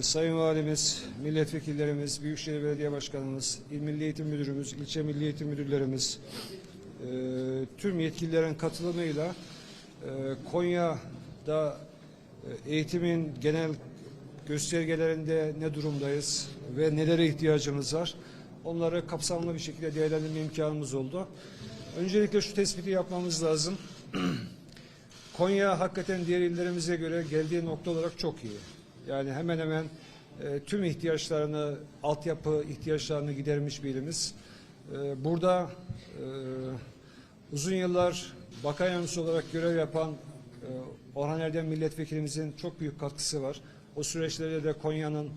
Sayın Valimiz, milletvekillerimiz, Büyükşehir Belediye Başkanımız, İl Milli Eğitim Müdürümüz, ilçe Milli Eğitim Müdürlerimiz, e, tüm yetkililerin katılımıyla e, Konya'da e, eğitimin genel göstergelerinde ne durumdayız ve nelere ihtiyacımız var onları kapsamlı bir şekilde değerlendirme imkanımız oldu. Öncelikle şu tespiti yapmamız lazım. Konya hakikaten diğer illerimize göre geldiği nokta olarak çok iyi. Yani hemen hemen e, tüm ihtiyaçlarını, altyapı ihtiyaçlarını gidermiş bir ilimiz. E, burada e, uzun yıllar bakan yardımcısı olarak görev yapan e, Orhan Erdem milletvekilimizin çok büyük katkısı var. O süreçlerde de Konya'nın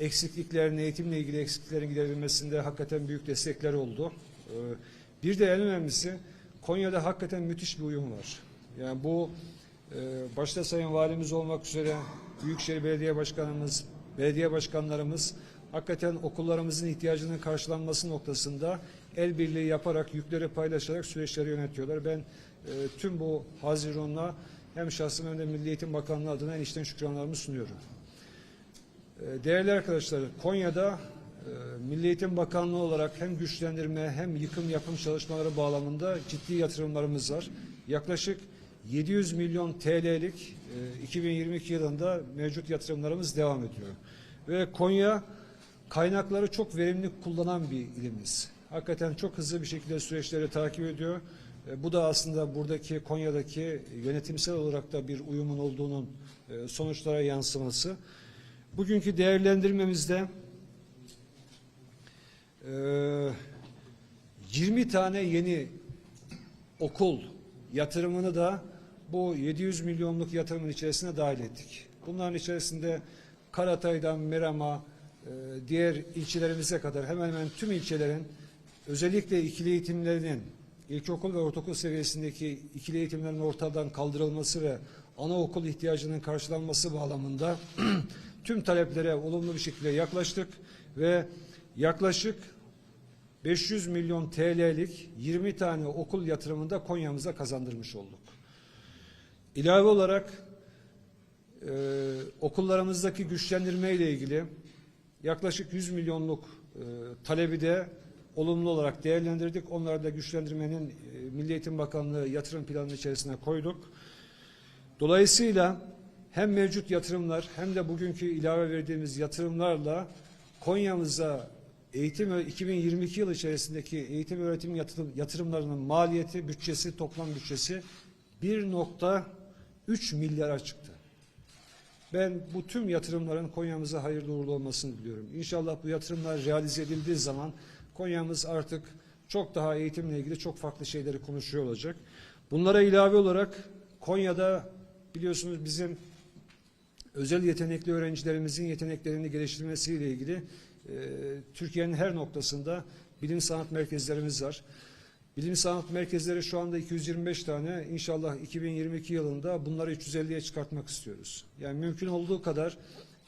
eksikliklerini, eğitimle ilgili eksikliklerin giderilmesinde hakikaten büyük destekler oldu. E, bir de en önemlisi Konya'da hakikaten müthiş bir uyum var. Yani bu başta Sayın Valimiz olmak üzere Büyükşehir Belediye Başkanımız, belediye başkanlarımız hakikaten okullarımızın ihtiyacının karşılanması noktasında el birliği yaparak, yükleri paylaşarak süreçleri yönetiyorlar. Ben e, tüm bu Haziran'la hem şahsım hem de Milli Eğitim Bakanlığı adına en içten şükranlarımı sunuyorum. E, Değerli arkadaşlar, Konya'da e, Milli Eğitim Bakanlığı olarak hem güçlendirme hem yıkım yapım çalışmaları bağlamında ciddi yatırımlarımız var. Yaklaşık 700 milyon TL'lik e, 2022 yılında mevcut yatırımlarımız devam ediyor. Ve Konya kaynakları çok verimli kullanan bir ilimiz. Hakikaten çok hızlı bir şekilde süreçleri takip ediyor. E, Bu da aslında buradaki Konya'daki yönetimsel olarak da bir uyumun olduğunun e, sonuçlara yansıması. Bugünkü değerlendirmemizde e, 20 tane yeni okul yatırımını da bu 700 milyonluk yatırımın içerisine dahil ettik. Bunların içerisinde Karatay'dan Meram'a, e, diğer ilçelerimize kadar hemen hemen tüm ilçelerin özellikle ikili eğitimlerinin ilkokul ve ortaokul seviyesindeki ikili eğitimlerin ortadan kaldırılması ve anaokul ihtiyacının karşılanması bağlamında tüm taleplere olumlu bir şekilde yaklaştık ve yaklaşık 500 milyon TL'lik 20 tane okul yatırımında Konya'mıza kazandırmış olduk. İlave olarak e, okullarımızdaki güçlendirme ile ilgili yaklaşık 100 milyonluk e, talebi de olumlu olarak değerlendirdik. Onları da güçlendirmenin e, Milli Eğitim Bakanlığı yatırım planı içerisine koyduk. Dolayısıyla hem mevcut yatırımlar hem de bugünkü ilave verdiğimiz yatırımlarla Konya'mıza eğitim 2022 yıl içerisindeki eğitim öğretim yatırım, yatırımlarının maliyeti, bütçesi, toplam bütçesi 1.3 milyara çıktı. Ben bu tüm yatırımların Konya'mıza hayırlı uğurlu olmasını diliyorum. İnşallah bu yatırımlar realize edildiği zaman Konya'mız artık çok daha eğitimle ilgili çok farklı şeyleri konuşuyor olacak. Bunlara ilave olarak Konya'da biliyorsunuz bizim özel yetenekli öğrencilerimizin yeteneklerini geliştirmesiyle ilgili e, Türkiye'nin her noktasında bilim sanat merkezlerimiz var. Bilim sanat merkezleri şu anda 225 tane. İnşallah 2022 yılında bunları 350'ye çıkartmak istiyoruz. Yani mümkün olduğu kadar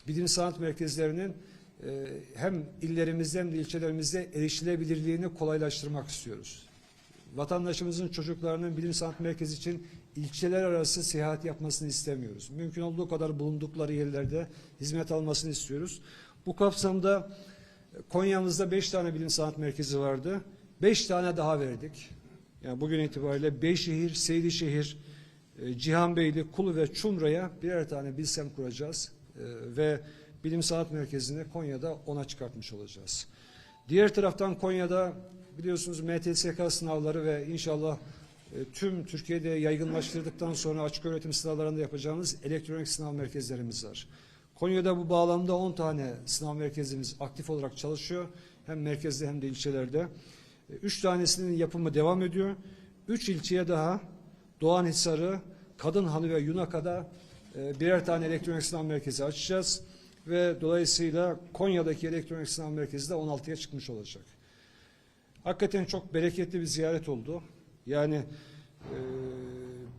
bilim sanat merkezlerinin e, hem illerimizde hem de ilçelerimizde erişilebilirliğini kolaylaştırmak istiyoruz. Vatandaşımızın çocuklarının bilim sanat merkezi için ilçeler arası seyahat yapmasını istemiyoruz. Mümkün olduğu kadar bulundukları yerlerde hizmet almasını istiyoruz. Bu kapsamda Konya'mızda 5 tane bilim sanat merkezi vardı. 5 tane daha verdik. Yani bugün itibariyle Beyşehir, Seydişehir, e, Cihanbeyli, Kulu ve Çumra'ya birer tane bilsem kuracağız. E, ve bilim sanat merkezini Konya'da ona çıkartmış olacağız. Diğer taraftan Konya'da biliyorsunuz MTSK sınavları ve inşallah e, tüm Türkiye'de yaygınlaştırdıktan sonra açık öğretim sınavlarında yapacağımız elektronik sınav merkezlerimiz var. Konya'da bu bağlamda 10 tane sınav merkezimiz aktif olarak çalışıyor. Hem merkezde hem de ilçelerde. 3 tanesinin yapımı devam ediyor. 3 ilçeye daha Doğanhisar'ı, Kadınhanı ve Yunaka'da e, birer tane elektronik sınav merkezi açacağız. Ve dolayısıyla Konya'daki elektronik sınav merkezi de 16'ya çıkmış olacak. Hakikaten çok bereketli bir ziyaret oldu. Yani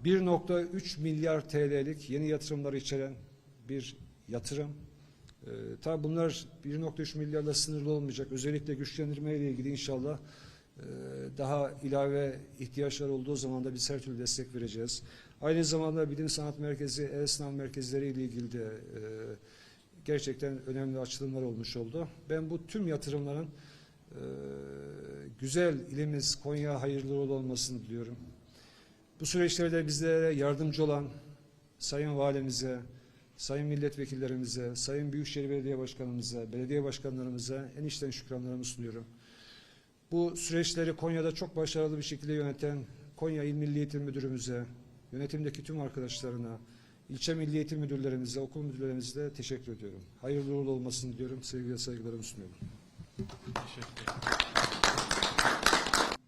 e, 1.3 milyar TL'lik yeni yatırımları içeren bir yatırım. E, tabi bunlar 1.3 milyarla sınırlı olmayacak. Özellikle güçlendirme ile ilgili inşallah e, daha ilave ihtiyaçlar olduğu zaman da biz her türlü destek vereceğiz. Aynı zamanda bilim sanat merkezi, el sınav merkezleri ile ilgili de e, gerçekten önemli açılımlar olmuş oldu. Ben bu tüm yatırımların e, güzel ilimiz Konya hayırlı olmasını diliyorum. Bu süreçlerde bizlere yardımcı olan Sayın Valimize, Sayın Milletvekillerimize, Sayın Büyükşehir Belediye Başkanımıza, belediye başkanlarımıza en içten şükranlarımı sunuyorum. Bu süreçleri Konya'da çok başarılı bir şekilde yöneten Konya İl Milli Eğitim Müdürümüze, yönetimdeki tüm arkadaşlarına, ilçe milli eğitim müdürlerimize, okul müdürlerimize teşekkür ediyorum. Hayırlı uğurlu olmasını diliyorum. Sevgi ve saygılarımı sunuyorum. Teşekkür ederim.